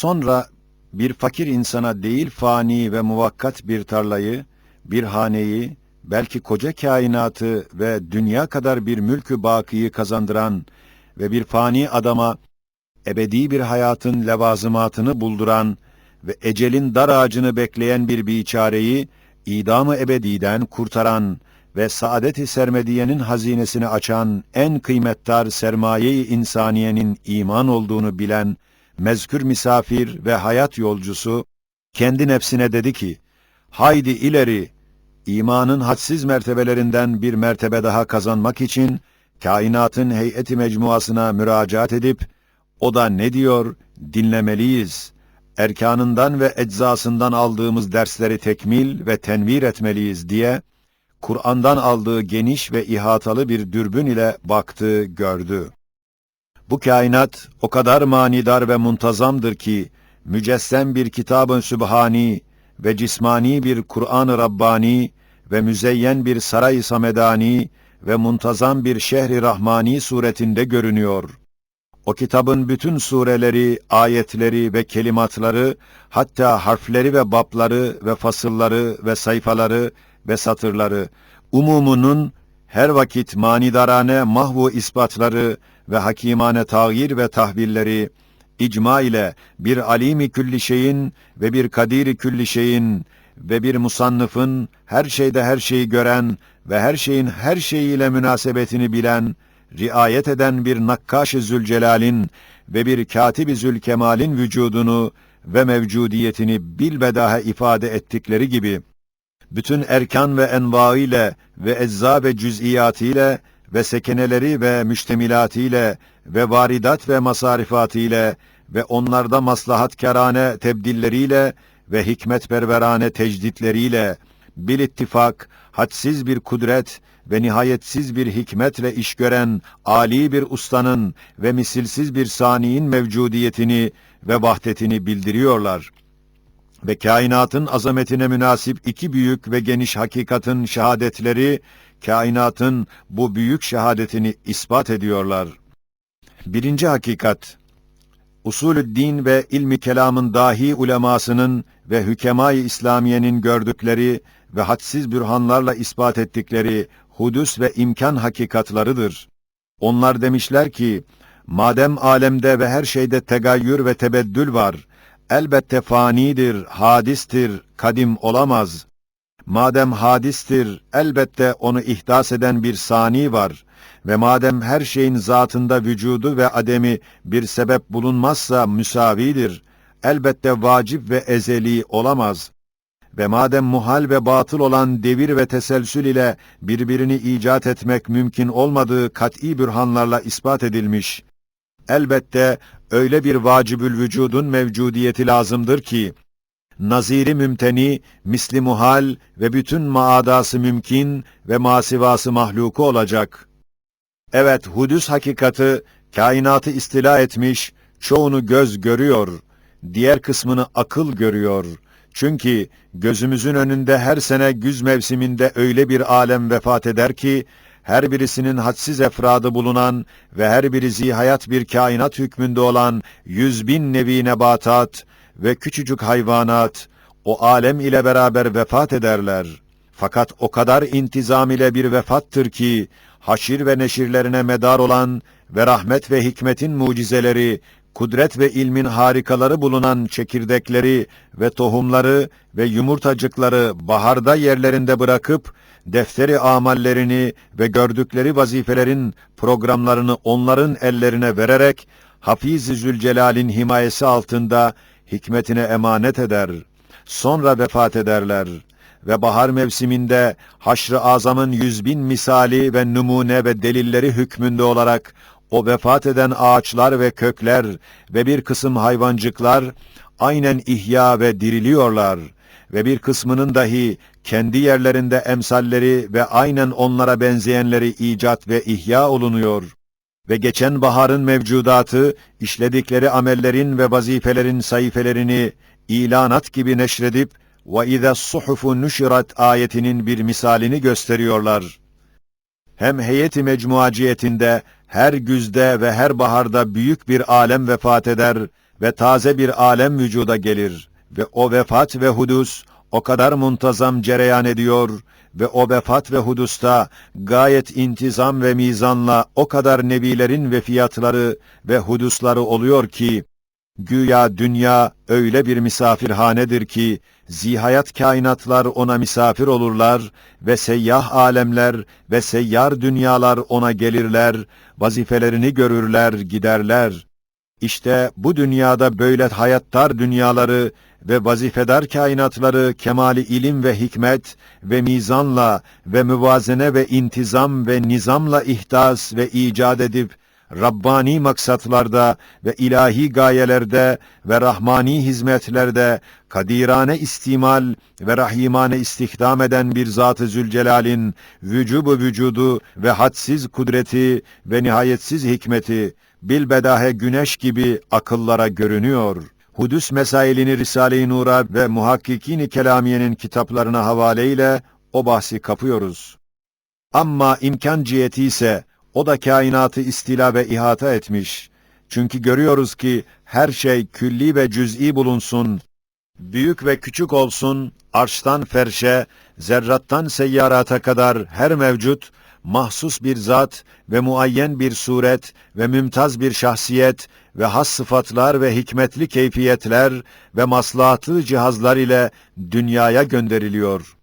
Sonra bir fakir insana değil fani ve muvakkat bir tarlayı, bir haneyi, belki koca kainatı ve dünya kadar bir mülkü bakiyi kazandıran ve bir fani adama ebedi bir hayatın levazımatını bulduran ve ecelin dar ağacını bekleyen bir biçareyi idamı ebediden kurtaran ve saadet-i sermediyenin hazinesini açan en kıymetdar sermaye-i insaniyenin iman olduğunu bilen mezkür misafir ve hayat yolcusu kendi nefsine dedi ki, haydi ileri, imanın hadsiz mertebelerinden bir mertebe daha kazanmak için kainatın heyeti mecmuasına müracaat edip, o da ne diyor, dinlemeliyiz. Erkanından ve eczasından aldığımız dersleri tekmil ve tenvir etmeliyiz diye, Kur'an'dan aldığı geniş ve ihatalı bir dürbün ile baktı, gördü. Bu kainat o kadar manidar ve muntazamdır ki, mücessem bir kitabın sübhani ve cismani bir Kur'an-ı Rabbani ve müzeyyen bir saray-ı samedani ve muntazam bir şehri rahmani suretinde görünüyor. O kitabın bütün sureleri, ayetleri ve kelimatları, hatta harfleri ve babları ve fasılları ve sayfaları ve satırları, umumunun her vakit manidarane mahvu ispatları ve hakimane tağyir ve tahvilleri, icma ile bir alimi külli şeyin ve bir kadiri külli şeyin ve bir musannıfın her şeyde her şeyi gören ve her şeyin her şeyiyle münasebetini bilen, riayet eden bir nakkaş-ı zülcelalin ve bir katib-i zülkemalin vücudunu ve mevcudiyetini bilbedaha ifade ettikleri gibi, bütün erkan ve enva ile ve ecza ve cüz'iyatıyla ve sekeneleri ve müştemilatiyle ve varidat ve masarifatıyla ve onlarda maslahatkârane tebdilleriyle ve hikmetperverane tecditleriyle bil ittifak hadsiz bir kudret ve nihayetsiz bir hikmetle iş gören ali bir ustanın ve misilsiz bir saniyin mevcudiyetini ve vahdetini bildiriyorlar. Ve kainatın azametine münasip iki büyük ve geniş hakikatın şehadetleri, kainatın bu büyük şehadetini ispat ediyorlar. Birinci hakikat, usulü din ve ilmi kelamın dahi ulemasının ve hükemay İslamiyenin gördükleri ve hadsiz bürhanlarla ispat ettikleri hudüs ve imkan hakikatlarıdır. Onlar demişler ki, madem alemde ve her şeyde tegayyür ve tebeddül var, elbette fanidir, hadistir, kadim olamaz. Madem hadistir, elbette onu ihdas eden bir sani var ve madem her şeyin zatında vücudu ve ademi bir sebep bulunmazsa müsavidir, elbette vacip ve ezeli olamaz. Ve madem muhal ve batıl olan devir ve teselsül ile birbirini icat etmek mümkün olmadığı kat'î bürhanlarla ispat edilmiş, elbette öyle bir vacibül vücudun mevcudiyeti lazımdır ki, naziri mümteni, misli muhal ve bütün maadası mümkün ve masivası mahluku olacak. Evet, hudüs hakikati, kainatı istila etmiş, çoğunu göz görüyor, diğer kısmını akıl görüyor. Çünkü gözümüzün önünde her sene güz mevsiminde öyle bir alem vefat eder ki, her birisinin hadsiz efradı bulunan ve her biri hayat bir kainat hükmünde olan yüz bin nevi nebatat ve küçücük hayvanat, o alem ile beraber vefat ederler. Fakat o kadar intizam ile bir vefattır ki, haşir ve neşirlerine medar olan ve rahmet ve hikmetin mucizeleri, kudret ve ilmin harikaları bulunan çekirdekleri ve tohumları ve yumurtacıkları baharda yerlerinde bırakıp, defteri amallerini ve gördükleri vazifelerin programlarını onların ellerine vererek, Hafiz-i Zülcelal'in himayesi altında hikmetine emanet eder. Sonra vefat ederler ve bahar mevsiminde haşr-ı azamın yüz bin misali ve numune ve delilleri hükmünde olarak o vefat eden ağaçlar ve kökler ve bir kısım hayvancıklar aynen ihya ve diriliyorlar ve bir kısmının dahi kendi yerlerinde emsalleri ve aynen onlara benzeyenleri icat ve ihya olunuyor ve geçen baharın mevcudatı, işledikleri amellerin ve vazifelerin sayfelerini ilanat gibi neşredip ve ize suhufu ayetinin bir misalini gösteriyorlar. Hem heyeti mecmuaciyetinde her güzde ve her baharda büyük bir alem vefat eder ve taze bir alem vücuda gelir ve o vefat ve hudus o kadar muntazam cereyan ediyor ve o vefat ve hudusta gayet intizam ve mizanla o kadar nebilerin ve fiyatları ve hudusları oluyor ki, güya dünya öyle bir misafirhanedir ki, zihayat kainatlar ona misafir olurlar ve seyyah alemler ve seyyar dünyalar ona gelirler, vazifelerini görürler, giderler. İşte bu dünyada böyle hayattar dünyaları ve vazifedar kainatları kemali ilim ve hikmet ve mizanla ve müvazene ve intizam ve nizamla ihdas ve icat edip Rabbani maksatlarda ve ilahi gayelerde ve rahmani hizmetlerde kadirane istimal ve rahimane istihdam eden bir Zat-ı Zülcelal'in vücubu vücudu ve hadsiz kudreti ve nihayetsiz hikmeti bilbedahe güneş gibi akıllara görünüyor. Hudüs mesailini Risale-i Nur'a ve Muhakkikini Kelamiye'nin kitaplarına havaleyle o bahsi kapıyoruz. Ama imkan ciheti ise o da kainatı istila ve ihata etmiş. Çünkü görüyoruz ki her şey külli ve cüz'i bulunsun, büyük ve küçük olsun, arştan ferşe, zerrattan seyyarata kadar her mevcut, mahsus bir zat ve muayyen bir suret ve mümtaz bir şahsiyet ve has sıfatlar ve hikmetli keyfiyetler ve maslahatlı cihazlar ile dünyaya gönderiliyor.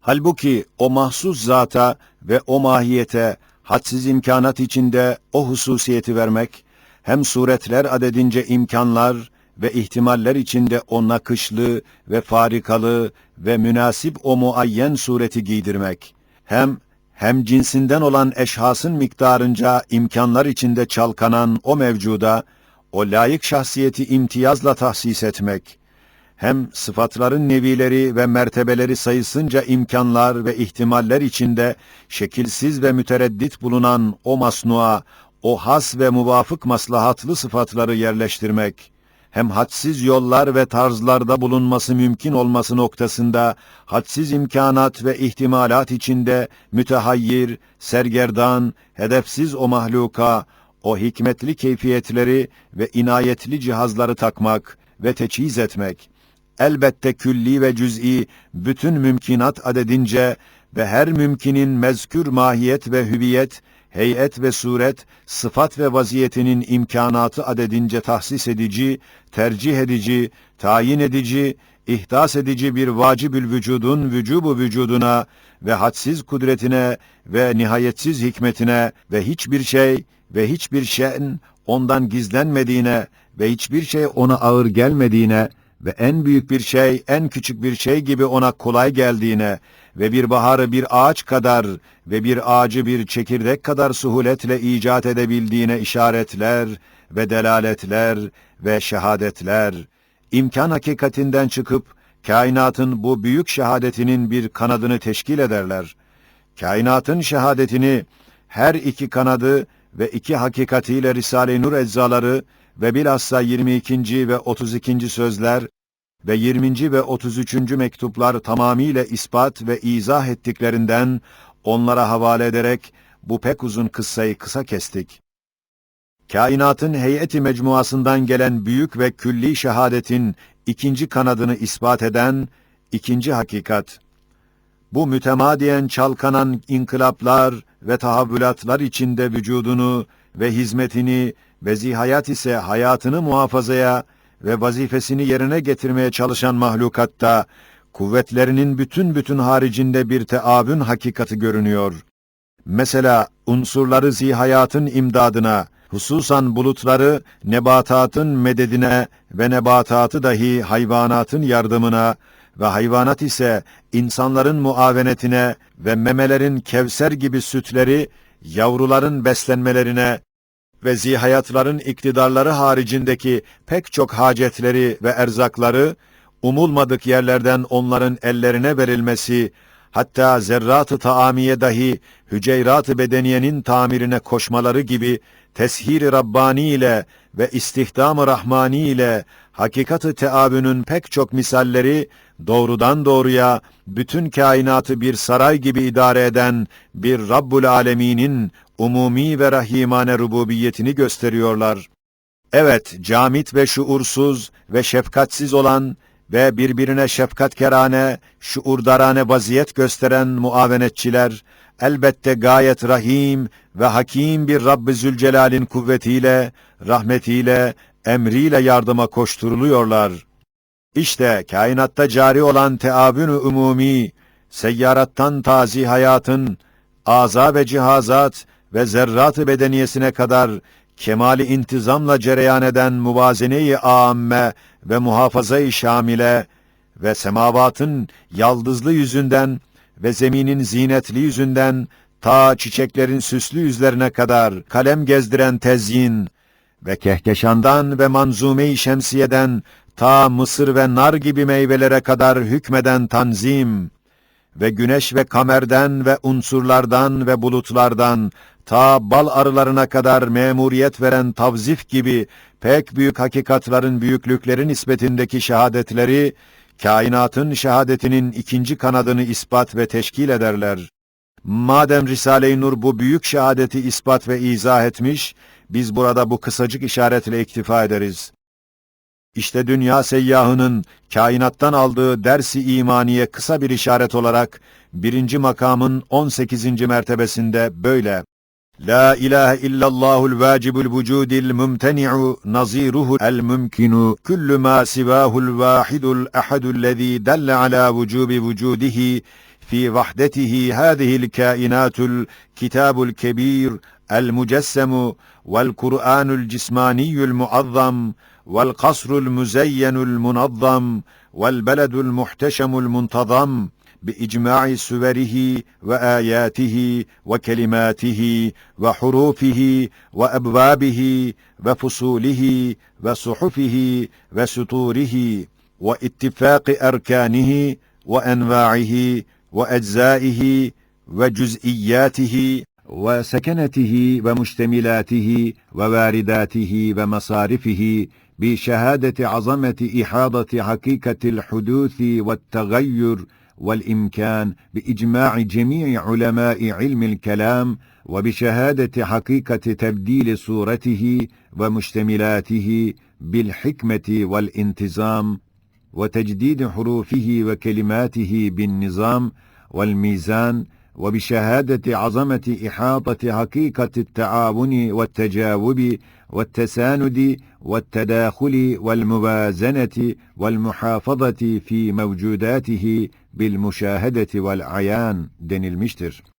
Halbuki o mahsus zata ve o mahiyete hadsiz imkanat içinde o hususiyeti vermek, hem suretler adedince imkanlar ve ihtimaller içinde o nakışlı ve farikalı ve münasip o muayyen sureti giydirmek, hem hem cinsinden olan eşhasın miktarınca imkanlar içinde çalkanan o mevcuda, o layık şahsiyeti imtiyazla tahsis etmek, hem sıfatların nevileri ve mertebeleri sayısınca imkanlar ve ihtimaller içinde şekilsiz ve mütereddit bulunan o masnua, o has ve muvafık maslahatlı sıfatları yerleştirmek, hem hadsiz yollar ve tarzlarda bulunması mümkün olması noktasında hadsiz imkanat ve ihtimalat içinde mütehayyir, sergerdan, hedefsiz o mahluka, o hikmetli keyfiyetleri ve inayetli cihazları takmak ve teçhiz etmek, elbette külli ve cüz'i bütün mümkinat adedince ve her mümkinin mezkür mahiyet ve hüviyet, heyet ve suret, sıfat ve vaziyetinin imkanatı adedince tahsis edici, tercih edici, tayin edici, ihdas edici bir vacibül vücudun vücubu vücuduna ve hadsiz kudretine ve nihayetsiz hikmetine ve hiçbir şey ve hiçbir şeyin ondan gizlenmediğine ve hiçbir şey ona ağır gelmediğine ve en büyük bir şey en küçük bir şey gibi ona kolay geldiğine ve bir baharı bir ağaç kadar ve bir ağacı bir çekirdek kadar suhuletle icat edebildiğine işaretler ve delaletler ve şehadetler, imkan hakikatinden çıkıp, kainatın bu büyük şehadetinin bir kanadını teşkil ederler. Kainatın şehadetini, her iki kanadı ve iki hakikatiyle Risale-i Nur eczaları ve bilhassa 22. ve 32. sözler ve 20. ve 33. mektuplar tamamiyle ispat ve izah ettiklerinden onlara havale ederek bu pek uzun kıssayı kısa kestik. Kainatın heyeti mecmuasından gelen büyük ve külli şehadetin ikinci kanadını ispat eden ikinci hakikat. Bu mütemadiyen çalkanan inkılaplar ve tahavvülatlar içinde vücudunu ve hizmetini ve zihayat ise hayatını muhafazaya ve vazifesini yerine getirmeye çalışan mahlukatta, kuvvetlerinin bütün bütün haricinde bir teavün hakikati görünüyor. Mesela unsurları zihayatın imdadına, hususan bulutları nebatatın mededine ve nebatatı dahi hayvanatın yardımına ve hayvanat ise insanların muavenetine ve memelerin kevser gibi sütleri yavruların beslenmelerine ve zihayatların iktidarları haricindeki pek çok hacetleri ve erzakları, umulmadık yerlerden onların ellerine verilmesi, hatta zerrat-ı taamiye dahi hüceyrat-ı bedeniyenin tamirine koşmaları gibi teshir-i Rabbani ile ve istihdam-ı Rahmani ile hakikat-ı teabünün pek çok misalleri doğrudan doğruya bütün kainatı bir saray gibi idare eden bir Rabbul Alemin'in umumi ve rahimane rububiyetini gösteriyorlar. Evet, camit ve şuursuz ve şefkatsiz olan ve birbirine şefkatkerane, şuurdarane vaziyet gösteren muavenetçiler, elbette gayet rahim ve hakim bir Rabb-i Zülcelal'in kuvvetiyle, rahmetiyle, emriyle yardıma koşturuluyorlar. İşte kainatta cari olan teabün-ü umumi, seyyarattan tazi hayatın, aza ve cihazat ve zerrat-ı bedeniyesine kadar kemali intizamla cereyan eden muvazene-i âmme ve muhafaza-i şamile ve semavatın yaldızlı yüzünden ve zeminin zinetli yüzünden ta çiçeklerin süslü yüzlerine kadar kalem gezdiren tezyin ve kehkeşandan ve manzume-i şemsiyeden ta mısır ve nar gibi meyvelere kadar hükmeden tanzim ve güneş ve kamerden ve unsurlardan ve bulutlardan ta bal arılarına kadar memuriyet veren tavzif gibi pek büyük hakikatların büyüklükleri nispetindeki şehadetleri, kainatın şehadetinin ikinci kanadını ispat ve teşkil ederler. Madem Risale-i Nur bu büyük şehadeti ispat ve izah etmiş, biz burada bu kısacık işaretle iktifa ederiz. İşte dünya seyyahının kainattan aldığı dersi imaniye kısa bir işaret olarak birinci makamın 18. mertebesinde böyle لا إله إلا الله الواجب الوجود الممتنع نظيره الممكن كل ما سواه الواحد الأحد الذي دل على وجوب وجوده في وحدته هذه الكائنات الكتاب الكبير المجسم والقرآن الجسماني المعظم والقصر المزين المنظم والبلد المحتشم المنتظم بإجماع سوره وآياته وكلماته وحروفه وأبوابه وفصوله وصحفه وسطوره واتفاق أركانه وأنواعه وأجزائه وجزئياته وسكنته ومشتملاته ووارداته ومصارفه بشهادة عظمة إحاطة حقيقة الحدوث والتغير والإمكان بإجماع جميع علماء علم الكلام وبشهادة حقيقة تبديل صورته ومشتملاته بالحكمة والانتظام وتجديد حروفه وكلماته بالنظام والميزان وبشهادة عظمة إحاطة حقيقة التعاون والتجاوب والتساند والتداخل والموازنة والمحافظة في موجوداته بالمشاهدة والعيان denilmiştir.